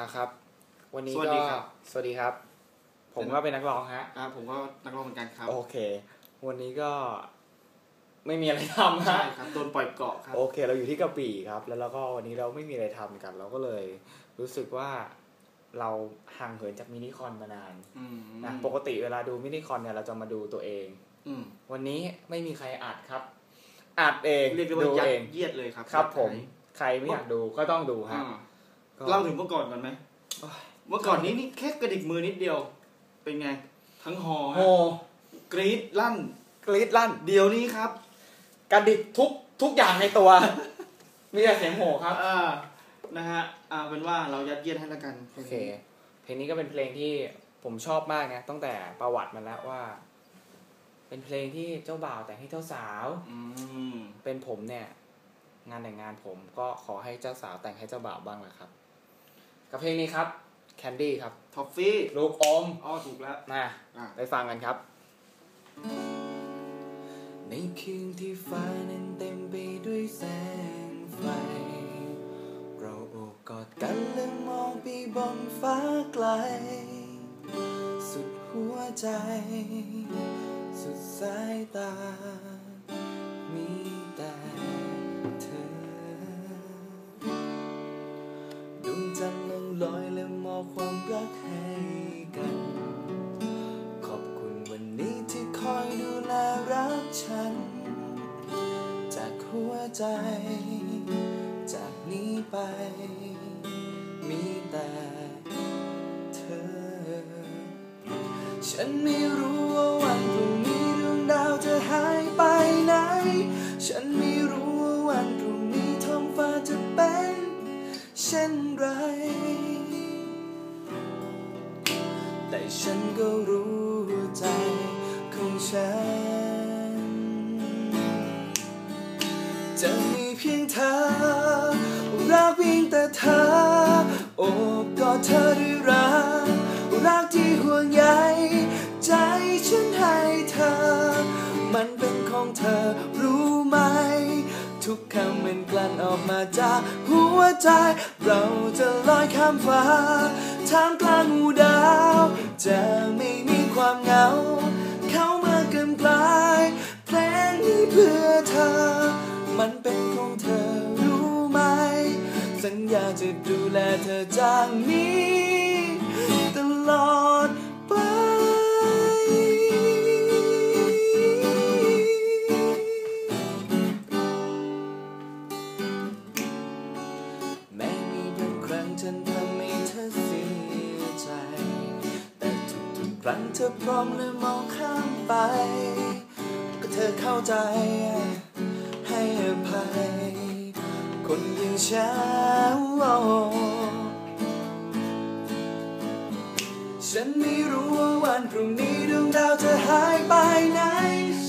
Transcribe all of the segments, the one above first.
นะครับ วันนี้สวัสก็ดีครับ สวัสดีครับ ผมก็เป็นนักร้องฮะอ่าผมก็นักร้องเหมือนกันครับ โอเค วันนี้ก็ไม่มีอะไรทำใช่ฮะครับโดนปล่อยเกาะครับ โอเค เราอยู่ที่กระบี่ครับ แล้วเราก็วันนี้เราไม่มีอะไรทำกัน เราก็เลยรู้สึกว่าเราห่างเหินจากมินิคอนมานานอืมนะปกติเวลาดูมินิคอนเนี่ยเราจะมาดูตัวเองอืมวันนี้ไม่มีใครอัดครับอัดเองเรียกได้ดูว่ายัดเองเยียดเลยครับ ครับผม ใครไม่อยากดูก็ต้องดูอ่าฮะก็ เล่าถึงเมื่อก่อนก่อนไหมโอ้ยเมื่อก่อนนี้นี่แค่กระดิกมือนิดเดียว เป็นไง ทั้งหอโหฮะกรี๊ดลั่น กรี๊ดลั่น เดี๋ยวนี้ครับ กระดิกทุกทุกอย่างในตัว มีแต่เสียงโหครับอ่านะฮะอ่าเป็นว่าเรายัดเยียดให้ละกันโอเค เพลงนี้ก็เป็นเพลงที่ผมชอบมากนะตั้งแต่ประวัติมาแล้วว่า เป็นเพลงที่เจ้าบ่าวแต่งให้เจ้าสาวอืมเป็นผมเนี่ย งานแต่งงานผมก็ขอให้เจ้าสาวแต่งให้เจ้าบ่าวบ้างนะครับ กับเพลงนี้ครับ Candy ครับท็อฟฟี่ลูกอมอ๋อถูกแล้วมาอ่าไปฟังกันครับ ในคืนที่ฟ้านั้นเต็มไปด้วยแสงไฟ เราโอบกอดกันและมองไปบนฟ้าไกล สุดหัวใจ สุดสายตา ใจ จากนี้ไป มีแต่เธอ ฉันไม่รู้ว่าวันพรุ่งนี้ดวงดาวจะหายไปไหน ฉันไม่รู้ว่าวันพรุ่งนี้ท้องฟ้าจะเป็นเช่นไร แต่ฉันก็รู้ใจของฉัน จะมีเพียงเธอ รักเพียงแต่เธอ โอบกอดเธอด้วยรัก รักที่ห่วงใยใจฉันให้เธอ มันเป็นของเธอรู้ไหม ทุกคำมันกลั่นออกมาจากหัวใจ เราจะลอยข้ามฟ้าท่ามกลางหมู่ดาว จะไม่มีความเหงา มันเป็นของเธอรู้ไหม สัญญาจะดูแลเธอจากนี้ ตลอดไป แม้มีบางครั้งฉันทำให้เธอเสียใจ แต่ทุกๆครั้งเธอพร้อมเลยมองข้ามไป ก็เธอเข้าใจ คนอย่าฉันไม่รู้ว่าวันพรุ่งนี้ดวงดาวจะหายไปไหน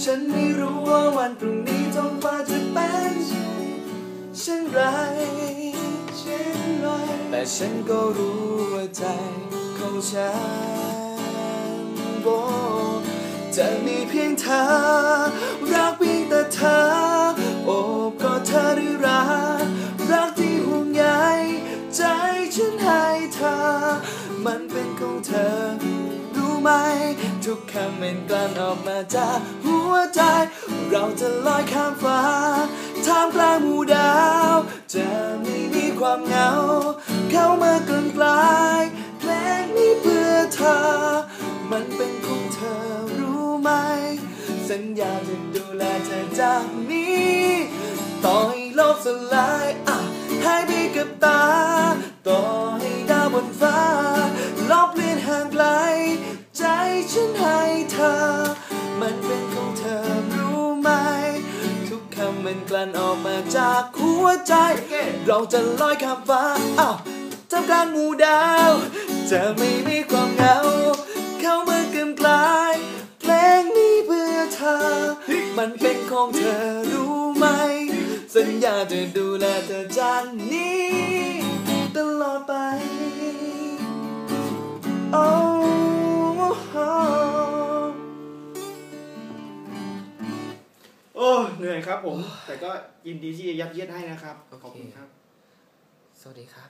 ฉันไม่รู้ว่าวันพรุ่งนี้ท้องฟ้าจะเป็นเช่นไรเช่นไรแต่ฉันก็รู้ว่าใจของฉันโบจะมีเพียงเธอ ทุกคำมันกลั่นออกมาจากหัวใจ เราจะลอยข้ามฟ้าท่ามกลางหมู่ดาว จะไม่มีความเหงา เข้ามาเกินกลายเพลงนี้เพื่อเธอ มันเป็นของเธอรู้ไหม สัญญาจะดูแลเธอจากนี้ ต่อให้โลกสลายอะใหายไปกับตา มันกลั่นออกมาจากหัวใจ เราจะลอยข้ามฟ้าอ้าวจำกลางหมู่ดาวจะไม่มีความเหงา เข้ามาเกินกลาย เพลงนี้เพื่อเธอ มันเป็นของเธอรู้ไหม สัญญาจะดูแลเธอจากนี้ เหนื่อยครับผม แต่ก็ยินดีที่จะยัดเยียดให้นะครับโอเคขอบคุณครับ สวัสดีครับ